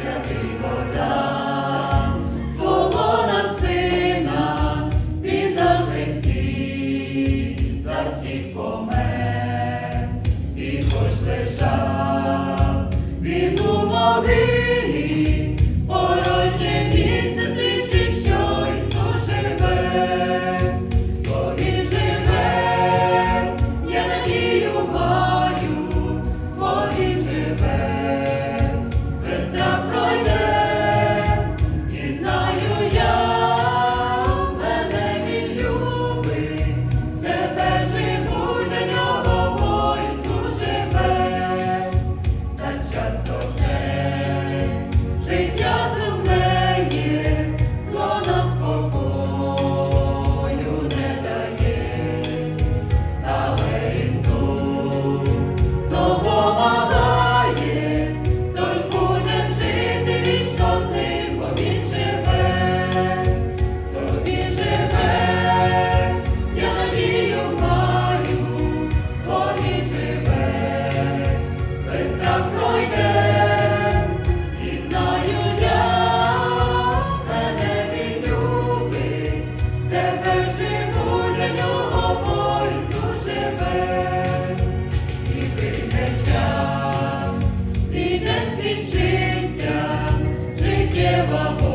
святий вода. forever.